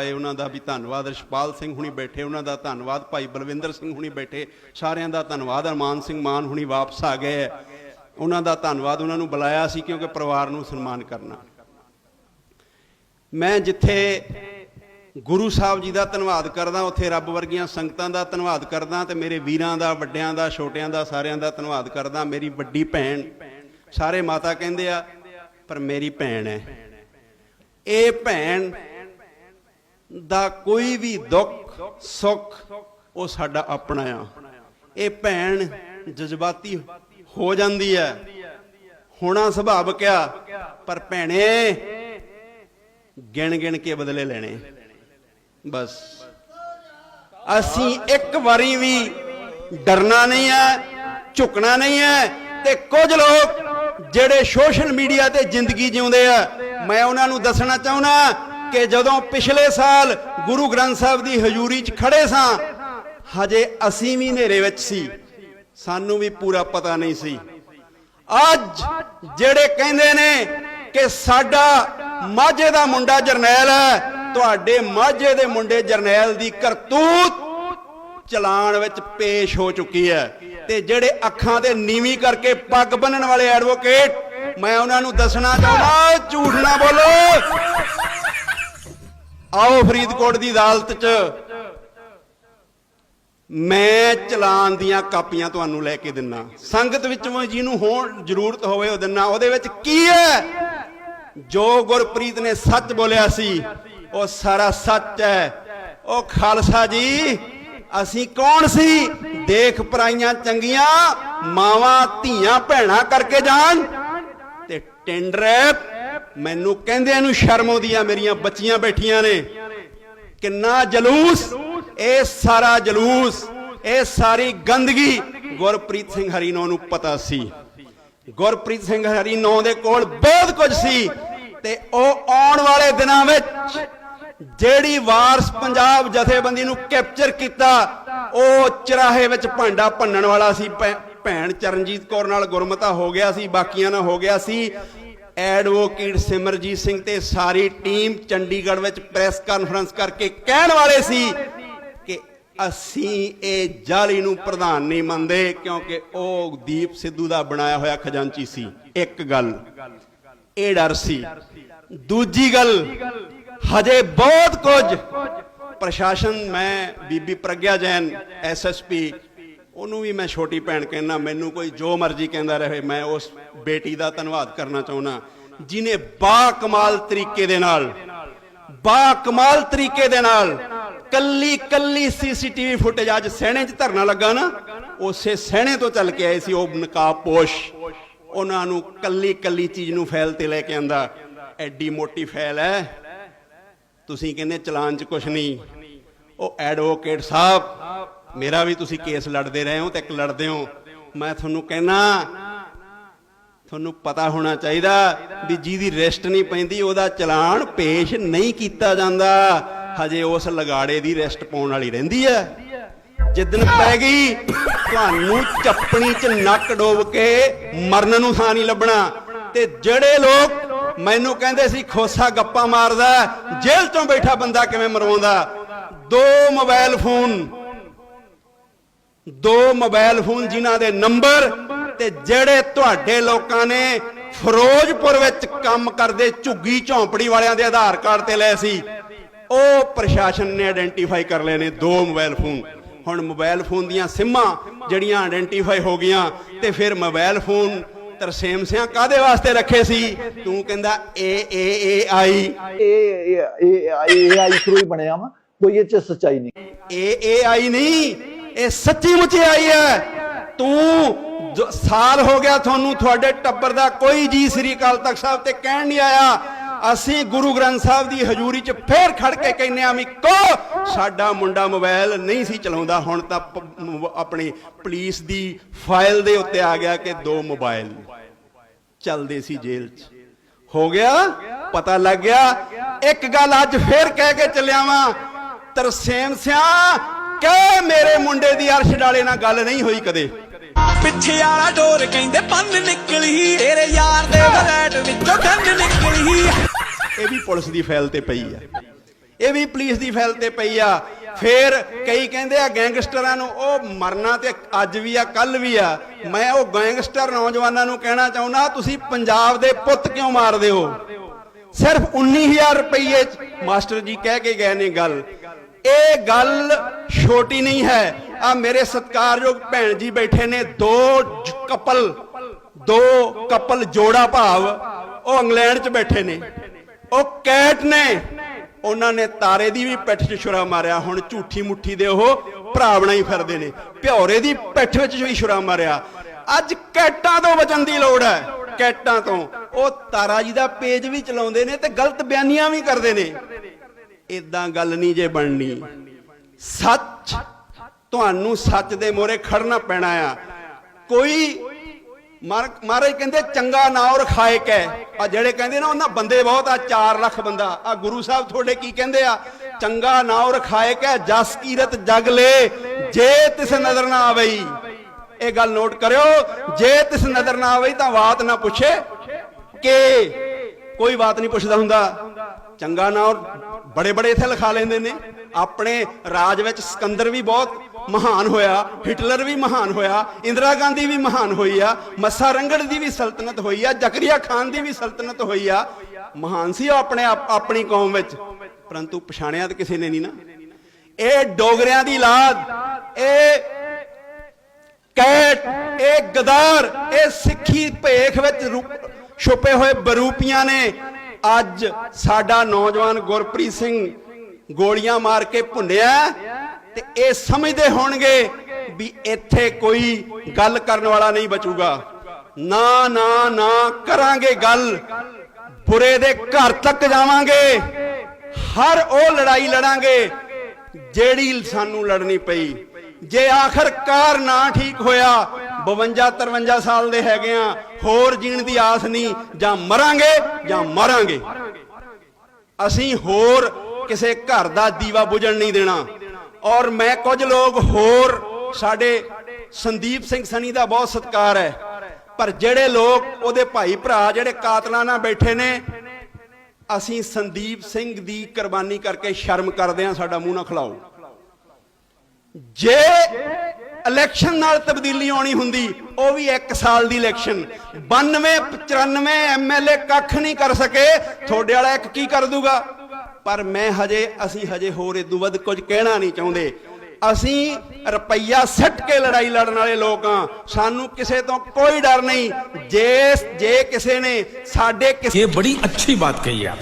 ਆਏ ਉਹਨਾਂ ਦਾ ਵੀ ਧੰਨਵਾਦ ਰਸ਼ਪਾਲ ਸਿੰਘ ਹੁਣੀ ਬੈਠੇ, ਉਹਨਾਂ ਦਾ ਧੰਨਵਾਦ, ਭਾਈ ਬਲਵਿੰਦਰ ਸਿੰਘ ਹੁਣੀ ਬੈਠੇ, ਸਾਰਿਆਂ ਦਾ ਧੰਨਵਾਦ, ਅਰਮਾਨ ਸਿੰਘ ਮਾਨ ਹੁਣੀ ਵਾਪਸ ਆ ਗਏ। ਉਹਨਾਂ ਦਾ ਧੰਨਵਾਦ ਉਹਨਾਂ ਨੂੰ ਬੁਲਾਇਆ ਸੀ ਕਿਉਂਕਿ ਪਰਿਵਾਰ ਨੂੰ ਸਨਮਾਨ ਕਰਨਾ। ਮੈਂ ਜਿੱਥੇ ਗੁਰੂ ਸਾਹਿਬ ਜੀ ਦਾ ਧੰਨਵਾਦ ਕਰਦਾ, ਉੱਥੇ ਰੱਬ ਵਰਗੀਆਂ ਸੰਗਤਾਂ ਦਾ ਧੰਨਵਾਦ ਕਰਦਾ ਤੇ ਮੇਰੇ ਵੀਰਾਂ ਦਾ, ਵੱਡਿਆਂ ਦਾ, ਛੋਟਿਆਂ ਦਾ, ਸਾਰਿਆਂ ਦਾ ਧੰਨਵਾਦ ਕਰਦਾ। ਮੇਰੀ ਵੱਡੀ ਭੈਣ, ਸਾਰੇ ਮਾਤਾ ਕਹਿੰਦੇ ਆ, ਪਰ ਮੇਰੀ ਭੈਣ ਹੈ। ਇਹ ਭੈਣ ਦਾ ਕੋਈ ਵੀ ਦੁੱਖ, ਸੁੱਖ, ਉਹ ਸਾਡਾ ਆਪਣਾ ਆ। ਇਹ ਭੈਣ ਜਜ਼ਬਾਤੀ ਹੋ ਜਾਂਦੀ ਹੈ ਹੋਣਾ ਸੁਭਾਵਿਕ ਆ ਪਰ ਭੈਣੇ ਗਿਣ ਗਿਣ ਕੇ ਬਦਲੇ ਲੈਣੇ। ਬਸ। ਅਸੀਂ ਇੱਕ ਵਾਰੀ ਵੀ ਡਰਨਾ ਨਹੀਂ ਹੈ ਝੁਕਣਾ ਨਹੀਂ ਹੈ ਤੇ ਕੁਝ ਲੋਕ ਜਿਹੜੇ ਸੋਸ਼ਲ ਮੀਡੀਆ ਤੇ ਜ਼ਿੰਦਗੀ ਜਿਉਂਦੇ ਆ, ਮੈਂ ਉਹਨਾਂ ਨੂੰ ਦੱਸਣਾ ਚਾਹੁੰਦਾ ਕਿ ਜਦੋਂ ਪਿਛਲੇ ਸਾਲ ਗੁਰੂ ਗ੍ਰੰਥ ਸਾਹਿਬ ਦੀ ਹਜ਼ੂਰੀ 'ਚ ਖੜੇ ਸਾਂ, ਹਜੇ ਅਸੀਂ ਵੀ ਹਨੇਰੇ ਵਿੱਚ ਸੀ। ਸਾਨੂੰ ਵੀ ਪੂਰਾ ਪਤਾ ਨਹੀਂ ਸੀ। ਅੱਜ ਜਿਹੜੇ ਕਹਿੰਦੇ ਨੇ ਕਿ ਸਾਡਾ ਮਾਝੇ ਦਾ ਮੁੰਡਾ ਜਰਨੈਲ ਹੈ, ਤੁਹਾਡੇ ਮਾਝੇ ਦੇ ਮੁੰਡੇ ਜਰਨੈਲ ਦੀ ਕਰਤੂਤ ਚਲਾਨ ਵਿੱਚ ਪੇਸ਼ ਹੋ ਚੁੱਕੀ ਹੈ। ਤੇ ਜਿਹੜੇ ਅੱਖਾਂ ਤੇ ਨੀਵੀਂ ਕਰਕੇ ਪੱਗ ਬੰਨਣ ਵਾਲੇ ਐਡਵੋਕੇਟ ਮੈਂ ਉਹਨਾਂ ਨੂੰ ਦੱਸਣਾ ਚਾਹੁੰਦਾ, ਝੂਠ ਨਾ ਬੋਲੋ। ਆਓ ਫਰੀਦਕੋਟ ਦੀ ਅਦਾਲਤ 'ਚ। ਮੈਂ ਚਲਾਨ ਦੀਆਂ ਕਾਪੀਆਂ ਤੁਹਾਨੂੰ ਲੈ ਕੇ ਦਿੰਨਾ। ਸੰਗਤ ਵਿੱਚੋਂ ਜਿਹਨੂੰ ਹੋਣ ਜ਼ਰੂਰਤ ਹੋਵੇ ਉਹ ਦਿੰਨਾ। ਉਹਦੇ ਵਿੱਚ ਕੀ ਹੈ? ਜੋ ਗੁਰਪ੍ਰੀਤ ਨੇ ਸੱਚ ਬੋਲਿਆ ਸੀ, ਉਹ ਸਾਰਾ ਸੱਚ ਹੈ। ਉਹ ਖਾਲਸਾ ਜੀ, ਅਸੀਂ ਕੌਣ ਸੀ? ਦੇਖ ਪਰਾਈਆਂ ਚੰਗੀਆਂ, ਮਾਵਾਂ ਧੀਆਂ ਭੈਣਾਂ ਕਰਕੇ ਜਾਣ ਤੇ ਟੈਂਡਰ ਮੈਨੂੰ ਕਹਿੰਦਿਆਂ ਨੂੰ ਸ਼ਰਮ ਆਉਂਦੀ ਆ, ਮੇਰੀਆਂ ਬੱਚੀਆਂ ਬੈਠੀਆਂ ਨੇ। ਕਿੰਨਾ ਜਲੂਸ? ਇਹ ਸਾਰਾ ਜਲੂਸ, ਇਹ ਸਾਰੀ ਗੰਦਗੀ ਗੁਰਪ੍ਰੀਤ ਸਿੰਘ ਹਰੀਨੋ ਨੂੰ ਪਤਾ ਸੀ। ਗੁਰਪ੍ਰੀਤ ਸਿੰਘ ਹਰੀਨੋ ਦੇ ਕੋਲ ਬਹੁਤ ਕੁਝ ਸੀ ਤੇ ਉਹ ਆਉਣ ਵਾਲੇ ਦਿਨਾਂ ਵਿੱਚ ਜਿਹੜੀ ਵਾਰਸ ਪੰਜਾਬ ਜਥੇਬੰਦੀ ਨੂੰ ਕੈਪਚਰ ਕੀਤਾ, ਉਹ ਚਰਾਹੇ ਵਿੱਚ ਭਾਂਡਾ ਭੰਨਣ ਵਾਲਾ ਸੀ ਭੈਣ ਚਰਨਜੀਤ ਕੌਰ ਨਾਲ ਗੁਰਮਤਾ ਹੋ ਗਿਆ ਸੀ, ਬਾਕੀਆਂ ਨਾਲ ਹੋ ਗਿਆ ਸੀ। ਐਡਵੋਕੇਟ ਸਿਮਰਜੀਤ ਸਿੰਘ ਤੇ ਸਾਰੀ ਟੀਮ ਚੰਡੀਗੜ੍ਹ ਵਿੱਚ ਪ੍ਰੈਸ ਕਾਨਫਰੰਸ ਕਰਕੇ ਕਹਿਣ ਵਾਲੇ ਸੀ ਕਿ ਅਸੀਂ ਇਹ ਜਾਲੀ ਨੂੰ ਪ੍ਰਧਾਨ ਨਹੀਂ ਮੰਨਦੇ ਕਿਉਂਕਿ ਉਹ ਦੀਪ ਸਿੱਧੂ ਦਾ ਬਣਾਇਆ ਹੋਇਆ ਖਜ਼ਾਨਚੀ ਸੀ। ਇੱਕ ਗੱਲ, ਇਹ ਡਰ ਸੀ। ਦੂਜੀ ਗੱਲ, ਹਜੇ ਬਹੁਤ ਕੁਝ। ਪ੍ਰਸ਼ਾਸਨ, ਮੈਂ ਬੀਬੀ ਪ੍ਰਗਿਆ ਜੈਨ ਐਸਐਸਪੀ ਉਹਨੂੰ ਵੀ ਮੈਂ ਛੋਟੀ ਭੈਣ ਕਹਿਣਾ ਮੈਨੂੰ ਕੋਈ ਜੋ ਮਰਜ਼ੀ ਕਹਿੰਦਾ ਰਹੇ, ਮੈਂ ਉਸ ਬੇਟੀ ਦਾ ਧੰਨਵਾਦ ਕਰਨਾ ਚਾਹੁੰਦਾ। ਜਿਨੇ ਬਾ ਕਮਾਲ ਤਰੀਕੇ ਦੇ ਨਾਲ, ਬਾ ਕਮਾਲ ਤਰੀਕੇ ਦੇ ਨਾਲ ਕੱਲੀ ਕੱਲੀ ਸੀਸੀਟੀਵੀ ਫੁਟੇਜ ਅੱਜ ਸਹਿਣੇ 'ਚ ਧਰਨਾ ਲੱਗਾ ਨਾ, ਉਸੇ ਸਹਿਣੇ ਤੋਂ ਚੱਲ ਕੇ ਆਏ ਸੀ ਉਹ ਨਕਾਬ ਪੋਸ਼ ਉਹਨਾਂ ਨੂੰ ਕੱਲੀ ਕੱਲੀ ਚੀਜ਼ ਨੂੰ ਫੈਲ ਤੇ ਲੈ ਕੇ ਆਂਦਾ, ਐਡੀ ਮੋਟੀ ਫੈਲ ਹੈ। ਤੁਸੀਂ ਕਹਿੰਦੇ ਚਲਾਨ 'ਚ ਕੁਝ ਨਹੀਂ। ਉਹ ਐਡਵੋਕੇਟ ਸਾਹਿਬ ਮੇਰਾ ਵੀ ਤੁਸੀਂ ਕੇਸ ਲੜਦੇ ਰਹੇ ਹੋ ਤੇ ਇੱਕ ਲੜਦੇ ਹੋ। ਮੈਂ ਤੁਹਾਨੂੰ ਕਹਿਣਾ, ਤੁਹਾਨੂੰ ਪਤਾ ਹੋਣਾ ਚਾਹੀਦਾ ਵੀ ਜਿਹਦੀ ਰੈਸਟ ਨਹੀਂ ਪੈਂਦੀ, ਉਹਦਾ ਚਲਾਨ ਪੇਸ਼ ਨਹੀਂ ਕੀਤਾ ਜਾਂਦਾ। ਹਜੇ ਉਸ ਲਗਾੜੇ ਦੀ ਰੈਸਟ ਪਾਉਣ ਵਾਲੀ ਰਹਿੰਦੀ ਹੈ। ਜਿੱਦਨ ਪੈ ਗਈ, ਤੁਹਾਨੂੰ ਚੱਪਣੀ 'ਚ ਨੱਕ ਡੋਬ ਕੇ ਮਰਨ ਨੂੰ ਥਾਂ ਨਹੀਂ ਲੱਭਣਾ। ਤੇ ਜਿਹੜੇ ਲੋਕ ਮੈਨੂੰ ਕਹਿੰਦੇ ਸੀ, ਖੋਸਾ ਗੱਪਾਂ ਮਾਰਦਾ, ਜੇਲ੍ਹ ਚੋਂ ਬੈਠਾ ਬੰਦਾ ਕਿਵੇਂ ਮਰਵਾਉਂਦਾ? ਦੋ ਮੋਬਾਈਲ ਫੋਨ ਦੋ ਮੋਬਾਈਲ ਫੋਨ ਜਿਨ੍ਹਾਂ ਦੇ ਨੰਬਰ ਤੇ ਜਿਹੜੇ ਤੁਹਾਡੇ ਲੋਕਾਂ ਨੇ ਫਿਰੋਜ਼ਪੁਰ ਵਿੱਚ ਕੰਮ ਕਰਦੇ ਝੁੱਗੀ ਝੌਂਪੜੀ ਵਾਲਿਆਂ ਦੇ ਆਧਾਰ ਕਾਰਡ ਤੇ ਲਏ ਸੀ ਉਹ ਪ੍ਰਸ਼ਾਸਨ ਨੇ ਆਇਡੈਂਟੀਫਾਈ ਕਰ ਲਏ ਨੇ ਦੋ ਮੋਬਾਈਲ ਫੋਨ। ਹੁਣ ਮੋਬਾਈਲ ਫੋਨ ਦੀਆਂ ਸਿੰਮਾਂ ਜਿਹੜੀਆਂ ਆਇਡੈਂਟੀਫਾਈ ਹੋ ਗਈਆਂ ਤੇ ਫਿਰ ਮੋਬਾਈਲ ਫੋਨ ਤਰਸੇਮ ਸਿਆਂ ਕਾਦੇ ਵਾਸਤੇ ਰੱਖੇ ਸੀ? ਤੂੰ ਕਹਿੰਦਾ ਏ ਏ ਏ ਆਈ ਇਹ ਇਹ ਇਹ ਆਈ ਥਰੂ ਹੀ ਬਣਿਆ ਵਾ ਕੋਈ ਇਹ ਚ ਸੱਚਾਈ ਨਹੀਂ। ਏ ਏ ਆਈ ਨਹੀਂ ਇਹ ਸੱਚੀ ਮੁੱਚੀ ਆਈ ਹੈ। ਤੂੰ ਸਾਲ ਹੋ ਗਿਆ ਤੁਹਾਨੂੰ ਤੁਹਾਡੇ ਟੱਬਰ ਦਾ ਕੋਈ ਜੀ ਸ੍ਰੀ ਅਕਾਲ ਤਖਤ ਸਾਹਿਬ ਤੇ ਕਹਿਣ ਨਹੀਂ ਆਇਆ। ਅਸੀਂ ਗੁਰੂ ਗ੍ਰੰਥ ਸਾਹਿਬ ਦੀ ਹਜ਼ੂਰੀ 'ਚ ਫੇਰ ਖੜ ਕੇ ਕਹਿੰਨੇ ਆ ਵੀ ਕੋ, ਸਾਡਾ ਮੁੰਡਾ ਮੋਬਾਈਲ ਨਹੀਂ ਸੀ ਚਲਾਉਂਦਾ, ਹੁਣ ਤਾਂ ਆਪਣੀ ਪੁਲਿਸ ਦੀ ਫਾਈਲ ਦੇ ਉੱਤੇ ਆ ਗਿਆ ਕਿ ਦੋ ਮੋਬਾਈਲ ਚੱਲਦੇ ਸੀ ਜੇਲ੍ਹ 'ਚ। ਹੋ ਗਿਆ, ਪਤਾ ਲੱਗ ਗਿਆ, ਇੱਕ ਗੱਲ ਅੱਜ ਫੇਰ ਕਹਿ ਕੇ ਚੱਲਿਆ ਵਾਂ, ਤਰਸੇਮ ਸਿਆ ਕਿ ਮੇਰੇ ਮੁੰਡੇ ਦੀ ਅਰਸ਼ ਡਾਲੇ ਨਾਲ ਗੱਲ ਨਹੀਂ ਹੋਈ ਕਦੇ? ਪਿੱਛੇ ਵਾਲਾ ਡੋਰ ਕਹਿੰਦੇ ਪੰਨ ਨਿਕਲੀ ਤੇਰੇ ਯਾਰ ਦੇ ਵਲੈਟ ਵਿੱਚੋਂ ਗੰਨ ਨਿਕਲੀ। ਇਹ ਵੀ ਪੁਲਿਸ ਦੀ ਫਾਈਲ ਤੇ ਪਈ ਹੈ ਇਹ ਵੀ ਪੁਲਿਸ ਦੀ ਫਾਈਲ ਤੇ ਪਈ ਆ। ਫਿਰ ਕਈ ਕਹਿੰਦੇ ਆ ਗੈਂਗਸਟਰਾਂ ਨੂੰ ਉਹ ਮਰਨਾ ਤੇ ਅੱਜ ਵੀ ਆ ਕੱਲ ਵੀ ਆ। ਮੈਂ ਉਹ ਗੈਂਗਸਟਰ ਨੌਜਵਾਨਾਂ ਨੂੰ ਕਹਿਣਾ ਚਾਹੁੰਦਾ ਤੁਸੀਂ ਪੰਜਾਬ ਦੇ ਪੁੱਤ ਕਿਉਂ ਮਾਰਦੇ ਹੋ? ਸਿਰਫ 19000 ਰੁਪਏ ਮਾਸਟਰ ਜੀ ਕਹਿ ਕੇ ਗਏ ਨੇ ਗੱਲ। ਇਹ ਗੱਲ ਛੋਟੀ ਨਹੀਂ ਹੈ। ਆ ਮੇਰੇ ਸਤਿਕਾਰਯੋਗ ਭੈਣ ਜੀ ਬੈਠੇ ਨੇ, ਦੋ ਕਪਲ ਦੋ ਕਪਲ ਜੋੜਾ ਭਾਵ, ਉਹ ਇੰਗਲੈਂਡ 'ਚ ਬੈਠੇ ਨੇ। ਉਹ ਕੈਟ ਨੇ। ਉਹਨਾਂ ਨੇ ਤਾਰੇ ਦੀ ਵੀ ਪਿੱਠ 'ਚ ਛੁਰਾ ਮਾਰਿਆ। ਹੁਣ ਝੂਠੀ ਮੁੱਠੀ ਦੇ ਉਹ ਭਰਾ ਬਣਾਈ ਫਿਰਦੇ ਨੇ। ਭਿਉਰੇ ਦੀ ਪਿੱਠ ਵਿੱਚ ਵੀ ਛੁਰਾ ਮਾਰਿਆ। ਅੱਜ ਕੈਟਾਂ ਤੋਂ ਬਚਣ ਦੀ ਲੋੜ ਹੈ। ਕੈਟਾਂ ਤੋਂ। ਉਹ ਤਾਰਾ ਜੀ ਦਾ ਪੇਜ ਵੀ ਚਲਾਉਂਦੇ ਨੇ ਤੇ ਗਲਤ ਬਿਆਨੀਆਂ ਵੀ ਕਰਦੇ ਨੇ। ਇਦਾਂ ਗੱਲ ਨਹੀਂ ਜੇ ਬਣਨੀ। ਸੱਚ ਤੁਹਾਨੂੰ ਸੱਚ ਦੇ ਮੋਰੇ ਖੜਨਾ ਪੈਣਾ ਆ। ਕੋਈ ਮਹਾਰਾਜ ਕਹਿੰਦੇ, ਚੰਗਾ ਨਾਮ ਰਖਾਏ ਹੈ। ਆ ਜਿਹੜੇ ਕਹਿੰਦੇ ਨਾ, ਉਹਨਾਂ ਬੰਦੇ ਬਹੁਤ ਆ 4 ਲੱਖ ਬੰਦਾ। ਆ ਗੁਰੂ ਸਾਹਿਬ ਤੁਹਾਡੇ ਕੀ ਕਹਿੰਦੇ ਆ? ਚੰਗਾ ਨਾਮ ਰਖਾਏ ਹੈ, ਜਸ ਕੀਰਤ ਜਗ ਲੈ, ਜੇ ਤਿਸ ਨਜ਼ਰ ਨਾ ਆਵਈ। ਇਹ ਗੱਲ ਨੋਟ ਕਰਿਓ, ਜੇ ਤਿਸ ਨਜ਼ਰ ਨਾ ਆਵਈ ਤਾਂ ਬਾਤ ਨਾ ਪੁੱਛੇ। ਕਿ, ਕੋਈ ਬਾਤ ਨਹੀਂ ਪੁੱਛਦਾ ਹੁੰਦਾ। ਚੰਗਾ ਨਾਮ ਬੜੇ ਬੜੇ ਇੱਥੇ ਲਿਖਾ ਲੈਂਦੇ ਨੇ। ਆਪਣੇ ਰਾਜ ਵਿੱਚ ਸਿਕੰਦਰ ਵੀ ਬਹੁਤ ਮਹਾਨ ਹੋਇਆ, ਹਿਟਲਰ ਵੀ ਮਹਾਨ ਹੋਇਆ, ਇੰਦਰਾ ਗਾਂਧੀ ਵੀ ਮਹਾਨ ਹੋਈ ਆ ਮੱਸਾ ਰੰਗੜ ਦੀ ਵੀ ਸਲਤਨਤ ਹੋਈ ਆ ਜ਼ਕਰੀਆ ਖਾਨ ਦੀ ਵੀ ਸਲਤਨਤ ਹੋਈ ਆ। ਮਹਾਨ ਸੀ ਉਹ ਆਪਣੇ ਆਪ- ਆਪਣੀ ਕੌਮ ਵਿੱਚ। ਪਰੰਤੂ ਪਛਾਣਿਆ ਤਾਂ ਕਿਸੇ ਨੇ ਨਹੀਂ ਨਾ। ਇਹ ਡੋਗਰਿਆਂ ਦੀ ਲਾਦ, ਇਹ ਕੈਟ, ਇਹ ਗਦਾਰ, ਇਹ ਸਿੱਖੀ ਭੇਖ ਵਿੱਚ ਛੁਪੇ ਹੋਏ ਬਰੂਪੀਆਂ ਨੇ। ਅੱਜ ਸਾਡਾ ਨੌਜਵਾਨ ਗੁਰਪ੍ਰੀਤ ਸਿੰਘ ਗੋਲੀਆਂ ਮਾਰ ਕੇ ਭੁੰਨਿਆ ਤੇ ਇਹ ਸਮਝਦੇ ਹੋਣਗੇ ਵੀ ਇੱਥੇ ਕੋਈ ਗੱਲ ਕਰਨ ਵਾਲਾ ਨਹੀਂ ਬਚੂਗਾ। ਨਾ ਨਾ ਨਾ ਕਰਾਂਗੇ ਗੱਲ। ਬੁਰੇ ਦੇ ਘਰ ਤੱਕ ਜਾਵਾਂਗੇ। ਹਰ ਉਹ ਲੜਾਈ ਲੜਾਂਗੇ ਜਿਹੜੀ ਸਾਨੂੰ ਲੜਨੀ ਪਈ। ਜੇ ਆਖਰਕਾਰ ਨਾ ਠੀਕ ਹੋਇਆ 52 53 ਸਾਲ ਦੇ ਹੈਗੇ ਆ, ਹੋਰ ਜੀਣ ਦੀ ਆਸ ਨਹੀਂ, ਜਾਂ ਮਰਾਂਗੇ ਜਾਂ ਮਰਾਂਗੇ। ਅਸੀਂ ਹੋਰ ਕਿਸੇ ਘਰ ਦਾ ਦੀਵਾ ਬੁਝਣ ਨਹੀਂ ਦੇਣਾ। ਔਰ ਮੈਂ ਕੁਝ ਲੋਕ ਹੋਰ, ਸਾਡੇ ਸੰਦੀਪ ਸਿੰਘ ਸਨੀ ਦਾ ਬਹੁਤ ਸਤਿਕਾਰ ਹੈ। ਪਰ ਜਿਹੜੇ ਲੋਕ ਉਹਦੇ ਭਾਈ ਭਰਾ, ਜਿਹੜੇ ਕਾਤਲਾਂ ਨਾਲ ਬੈਠੇ ਨੇ, ਅਸੀਂ ਸੰਦੀਪ ਸਿੰਘ ਦੀ ਕੁਰਬਾਨੀ ਕਰਕੇ ਸ਼ਰਮ ਕਰਦੇ ਹਾਂ, ਸਾਡਾ ਮੂੰਹ ਨਾ ਖਲਾਓ। ਜੇ ਇਲੈਕਸ਼ਨ ਨਾਲ ਤਬਦੀਲੀ ਆਉਣੀ ਹੁੰਦੀ, ਉਹ ਵੀ 1 ਸਾਲ ਦੀ ਇਲੈਕਸ਼ਨ 92 95 ਐਮਐਲਏ ਕੱਖ ਨਹੀਂ ਕਰ ਸਕੇ। ਤੁਹਾਡੇ ਵਾਲਾ ਇੱਕ ਕੀ ਕਰ ਦੂਗਾ? ਪਰ ਮੈਂ ਹਜੇ, ਅਸੀਂ ਹਜੇ ਹੋਰ ਇਹ ਤੋਂ ਵੱਧ ਕੁਝ ਕਹਿਣਾ ਨਹੀਂ ਚਾਹੁੰਦੇ। ਅਸੀਂ ਰੁਪਈਆ ਸੱਟ ਕੇ ਲੜਾਈ ਲੜਨ ਵਾਲੇ ਲੋਕ ਆ ਸਾਨੂੰ ਕਿਸੇ ਤੋਂ ਕੋਈ ਡਰ ਨਹੀਂ। ਜੇ ਜੇ ਕਿਸੇ ਨੇ ਸਾਡੇ ਕਿਸੇ ਇਹ ਬੜੀ ਅੱਛੀ ਬਾਤ ਕਹੀ ਆਪ